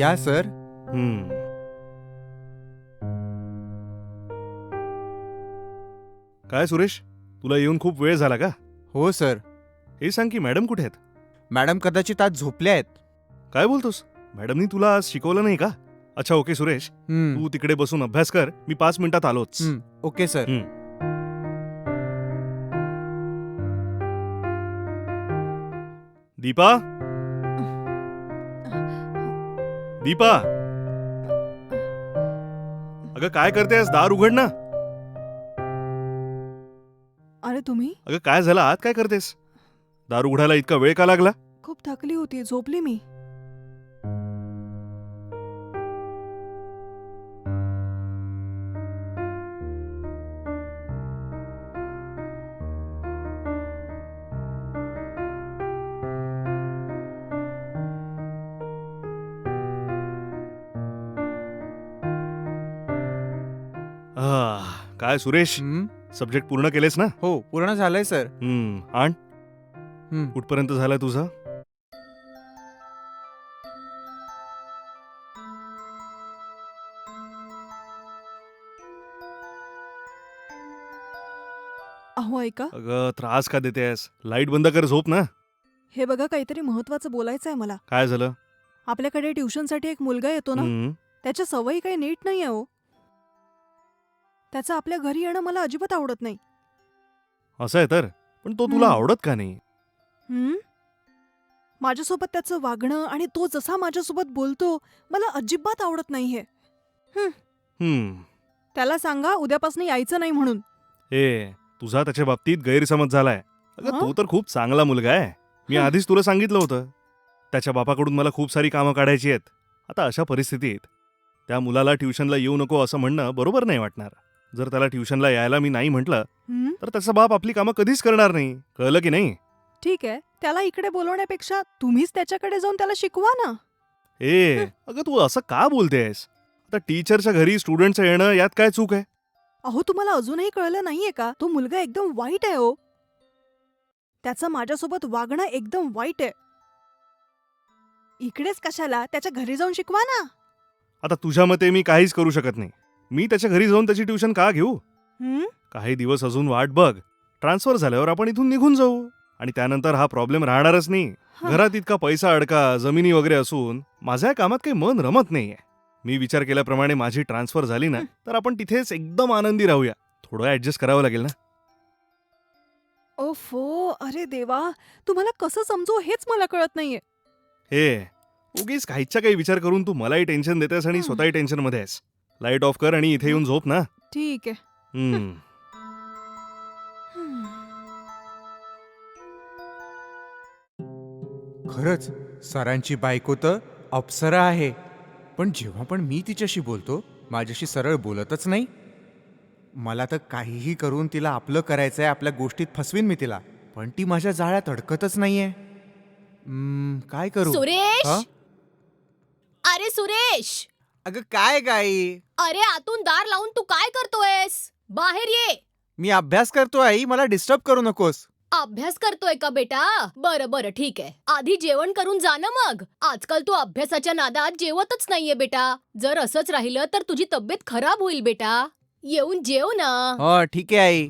या सर. हम्म. काय सुरेश? तुला येऊन खूप वेळ झाला का? हो सर. हे सांग की मॅडम कुठे आहेत? मॅडम कदाचित आज झोपल्या आहेत. काय बोलतोस? मॅडमनी तुला आज शिकवलं नाही का? अच्छा ओके सुरेश. हम्म, तू तिकडे बसून अभ्यास कर. मी पाच मिनिटात आलोच. हम्म, ओके सर. दीपा? दीपा. अगं काय करतेस? दार उघड ना. अरे तुम्ही? अगं काय झालं? आत काय करतेस? दार उघडायला इतका वेळ का लागला? खूप थकली होती. झोपली मी. आह, काय सुरेश? सब्जेक्ट पूर्ण केलेस ना? हो पूर्ण झालंय सर. हम्म आण. कुठपर्यंत झालाय तुझा? अहो ऐका. अगं त्रास का देतेस? लाइट बंद कर झोप ना. हे बघा काहीतरी महत्वाचं बोलायचं आहे मला. काय झालं? आपल्याकडे ट्युशनसाठी एक मुलगा येतो ना? हम्म, त्याच्या सवयी काही नीट नाही आहे हो. त्याचं आपल्या घरी येणं मला अजिबात आवडत नाही. असं आहे तर? पण तो तुला हम्म. आवडत का नाही? हम्म? माझ्यासोबत त्याचं वागणं आणि तो जसा माझ्यासोबत बोलतो मला अजिबात आवडत नाहीये. हम्म. त्याला सांगा उद्यापासून यायचं नाही म्हणून. ए तुझा त्याच्या बाबतीत गैरसमज झालाय. अगं हं? तो तर खूप चांगला मुलगा आहे. मी हं. आधीच तुला सांगितलं होतं. त्याच्या बापाकडून मला खूप सारी कामं काढायची आहेत. आता अशा परिस्थितीत त्या मुलाला ट्युशनला येऊ नको असं म्हणणं बरोबर नाही वाटणार. जर त्याला ट्युशनला यायला मी नाही म्हटलं? तर त्याचा बाप आपली कामं कधीच करणार नाही. कळलं की नाही? ठीक आहे. त्याला इकडे बोलवण्यापेक्षा तुम्हीच त्याच्याकडे जाऊन त्याला शिकवा ना. ए अगं तू असं का बोलतेस? आता टीचरच्या घरी स्टुडंटचं येणं यात काय चूक आहे? अहो तुम्हाला अजूनही कळलं नाहीये का? तो मुलगा एकदम वाईट आहे हो. त्याचं माझ्यासोबत वागणं एकदम वाईट आहे. इकडेच कशाला? त्याच्या घरी जाऊन शिकवा ना. आता तुझ्या मते मी काहीच करू शकत नाही. मी त्याच्या घरी जाऊन त्याची ट्युशन का घेऊ? काही दिवस अजून वाट बघ. ट्रान्सफर झाल्यावर आपण इथून निघून जाऊ. आणि त्यानंतर हा प्रॉब्लेम राहणारच नाही. हा. घरात इतका पैसा अडका जमिनी वगैरे असून माझ्या या कामात काही मन रमत नाहीये. मी विचार केल्याप्रमाणे माझी ट्रान्सफर झाली ना तर आपण तिथेच एकदम आनंदी राहूया. थोडं ऍडजस्ट करावं लागेल ना? ओफो अरे देवा! तुम्हाला कसं समजू हेच मला कळत नाहीये. हे उगीच काहीच्या काही विचार करून तू मलाही टेन्शन देतेस आणि हं. स्वतःही टेन्शनमध्ये आहेस. लाइट ऑफ कर आणि इथे येऊन झोप ना. ठीक आहे. हम्म. हम्म. खरंच सरांची बायको तर अप्सरा आहे. पण जेव्हा पण मी तिच्याशी बोलतो माझ्याशी सरळ बोलतच नाही. मला तर काहीही करून तिला आपलं करायचंय आपल्या गोष्टीत फसवीन मी तिला. पण ती माझ्या जाळ्यात अडकतच नाहीये. हम्म, काय करू? सुरेश! हा? अरे सुरेश! अगं काय गाई अरे आतून दार लावून तू काय करतोयस? बाहेर ये. मी अभ्यास करतो आई मला डिस्टर्ब करू नकोस. अभ्यास करतोय का बेटा? बरं बरं ठीक आहे. आधी जेवण करून जा ना मग. आजकाल तू अभ्यासाच्या नादात जेवतच नाहीये बेटा. जर असंच राहिलं तर तुझी तब्येत खराब होईल बेटा. येऊन जेव ना. हो ठीक आहे आई.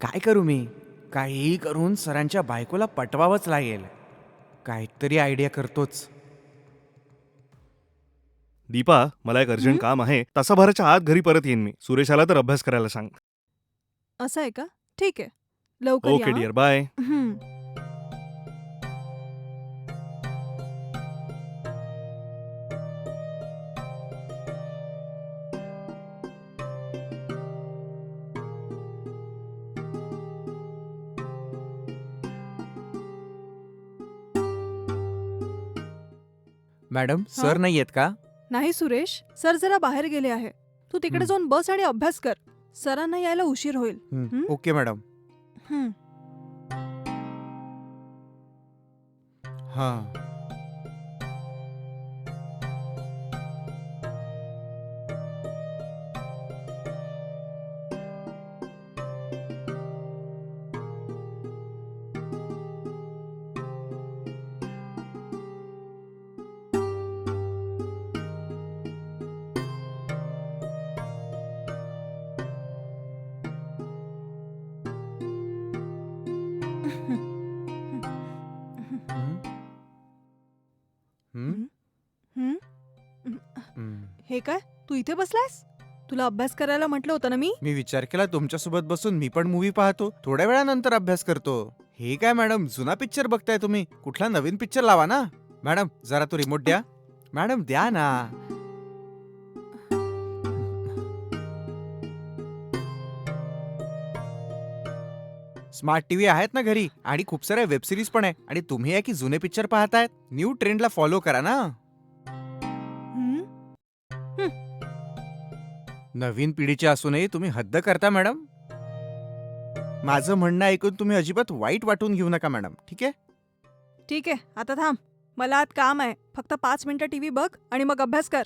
काय करू मी? काहीही करून सरांच्या बायकोला पटवावंच लागेल. काहीतरी आयडिया करतोच. दीपा मला एक अर्जंट हं? काम आहे. तासाभराच्या आत घरी परत येईन मी. सुरेशाला तर अभ्यास करायला सांग. असं आहे का? ठीक आहे. लवकर okay dear bye. Madam sir नाही आहेत का? नाही सुरेश सर जरा बाहेर गेले आहे तू तिकडे हं. जाऊन बस आणि अभ्यास कर सरांना यायला उशीर होईल हं, हं? Okay madam. हां हे? काय? तू इथे बसलायस? तुला अभ्यास करायला म्हटलं होतं ना मी? मी विचार केला तुमच्यासोबत बसून. मी पण मूवी पाहतो. थोड्या वेळानंतर अभ्यास करतो. हे काय मॅडम? जुना पिक्चर बघताय तुम्ही. कुठला नवीन पिक्चर लावा ना. मॅडम जरा तो रिमोट द्या. मॅडम द्या ना. स्मार्ट टीव्ही आहेत ना घरी आणि खूप साऱ्या वेब सिरीज पण आहे. आणि तुम्ही आहे की जुने पिक्चर पाहतायत? न्यू ट्रेंडला फॉलो करा ना. हं? नवीन पिढीचे असूनही तुम्ही हद्द करता मॅडम. माझं म्हणणं ऐकून तुम्ही अजिबात वाईट वाटून घेऊ नका मॅडम. ठीक आहे? ठीक आहे. आता थांब. मला आत काम आहे. फक्त पाच मिनिटं टीव्ही बघ आणि मग अभ्यास कर.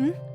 हं?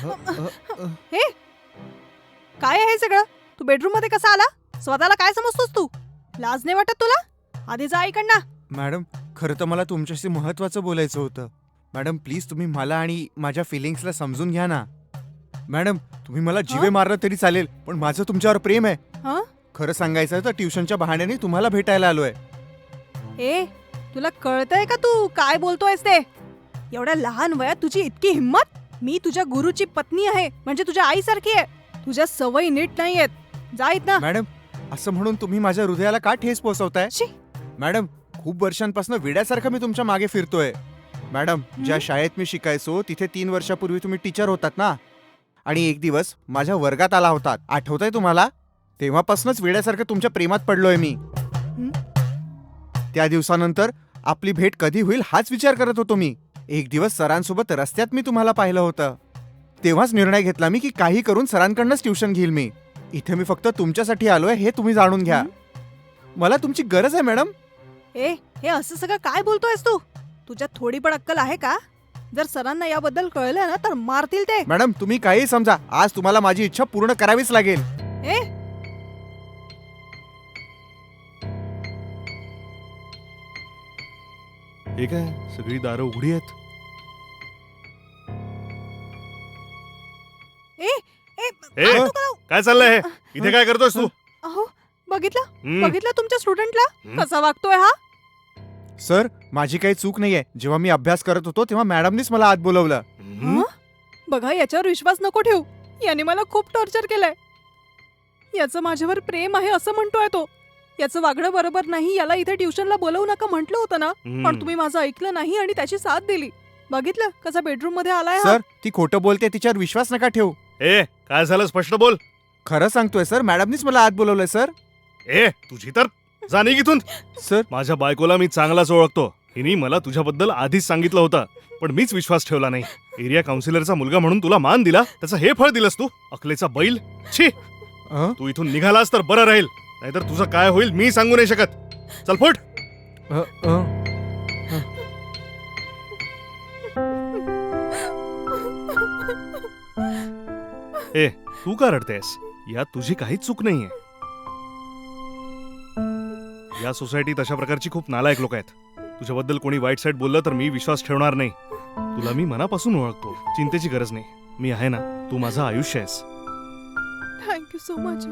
हे? काय आहे हे सगळं? तू बेडरूममध्ये कसा आला? स्वतःला काय समजतोस तू? लाज नाही वाटत तुला? आधी जा इकडनं मॅडम खरं तर मला तुमच्याशी महत्वाचं बोलायचं होतं. मॅडम प्लीज तुम्ही मला आणि माझ्या फिलिंग्सला समजून घ्या ना. मॅडम तुम्ही मला जिवे? मारलं तरी चालेल पण माझं तुमच्यावर प्रेम आहे. हं? खरं सांगायचं तर ट्युशनच्या बहाण्याने तुम्हाला भेटायला आलोय. ए तुला कळतंय का तू? काय बोलतोयस ते? एवढ्या लहान वयात तुझी इतकी हिंमत? मी तुझ्या गुरुची पत्नी आहे म्हणजे तुझ्या आईसारखी आहे. तुझ्या सवयी नीट नाहीयेत जा इथनं मॅडम असं म्हणून तुम्ही माझ्या हृदयाला का ठेस पोचवताय शी. मॅडम खूप वर्षांपासून विड्यासारखं मी तुमच्या मागे फिरतोय. मॅडम ज्या? शाळेत मी शिकायचो तिथे तीन वर्षापूर्वी तुम्ही टीचर होतात ना? आणि एक दिवस माझ्या वर्गात आला होता. आठवतंय तुम्हाला? तेव्हापासूनच वेड्यासारखं तुमच्या प्रेमात पडलोय मी. त्या दिवसानंतर आपली भेट कधी होईल हाच विचार करत होतो मी. एक दिवस सरांसोबत रस्त्यात मी तुम्हाला पाहिलं होतं. तेव्हाच निर्णय घेतला मी की काही करून सरांकडनंच ट्युशन घेईल मी. इथे मी फक्त तुमच्यासाठी आलोय हे तुम्ही जाणून घ्या? मला तुमची गरज आहे मॅडम. ए हे असं सगळं काय बोलतोयस तू? तुझ्यात थोडी पण अक्कल आहे का? जर सरांना याबद्दल कळलं ना तर मारतील ते. मॅडम तुम्ही काही समजा. आज तुम्हाला माझी इच्छा पूर्ण करावीच लागेल. ए? हे काय? सगळी दारं उघडी आहेत? काय चाललंय? हे इथे काय करतोस तू? अहो बघितलं? हं, बघितलं तुमच्या स्टुडंटला हं. कसा वागतोय हा? सर माझी काही चूक नाहीये. जेव्हा मी अभ्यास करत होतो तेव्हा मॅडमनीच मला आत बोलवलं. हं? बघा याच्यावर विश्वास नको ठेवू. याने मला खूप टॉर्चर केलंय. याचं माझ्यावर प्रेम आहे असं म्हणतोय तो. याचं वागणं बरोबर नाही याला इथे ट्युशनला बोलवू नका म्हटलं होतं ना? हं. पण तुम्ही माझं ऐकलं नाही आणि त्याची साथ दिली. बघितलं कसा बेडरूममध्ये आलाय हा? सर ती खोटं बोलते तिच्यावर विश्वास नका ठेवू. ए काय झालं? स्पष्ट बोल. खरं सांगतोय सर. मॅडमनीच मला आत बोलवलंय सर. ए तुझी तर. जा इथून. सर. माझ्या बायकोला मी चांगलाच ओळखतो. हिने मला तुझ्याबद्दल आधीच सांगितलं होतं पण मीच विश्वास ठेवला नाही. एरिया काउन्सिलरचा मुलगा म्हणून तुला मान दिला त्याचं हे फळ दिलंस तू. अकलेचा बैल. छी. अं? तू इथून निघालास तर बरं राहील. नाहीतर तुझं काय होईल मी सांगू नाही शकत. चल फुट. अ, अ. ए तू का रडतेस? यात तुझी काहीच चूक नाहीये. या सोसायटीत अशा प्रकारची खूप नालायक लोक आहेत. तुझ्याबद्दल कोणी वाईट साईड बोललं तर मी विश्वास ठेवणार नाही. तुला मी मनापासून ओळखतो. चिंतेची गरज नाही. मी आहे ना तू माझं आयुष्य आहेस. Thank you so much